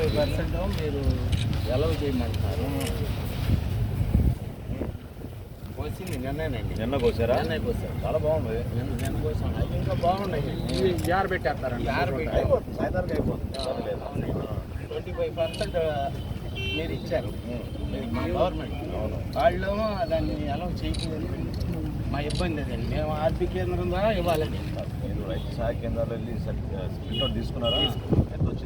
Five percent మీరు allow చేయమంటున్నారు. వచ్చింది నిన్నేనండి నిన్న కోసారా? నిన్నే కోసారు. చాలా బాగుంది. నిన్న నిన్న కోసాం. అవి ఇంకా బాగున్నాయి. ఇవి జార పెట్టేస్తారండి. జార పెట్టి అయిపోతుంది. ట్వంటీ ఫైవ్ పర్సెంట్ మీరు ఇచ్చారు. గవర్నమెంట్. వాళ్ళేమో దాన్ని ఎలా చేయలేదు మా ఇబ్బంది అదండి మేము ఆర్పీ కేంద్రం ద్వారా ఇవ్వాలని మీరు రైతు సహాయ కేంద్రాలు వెళ్ళి స్ప్లిట్ అవుట్ తీసుకున్నారా?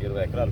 ఇరవై ఎకరాలు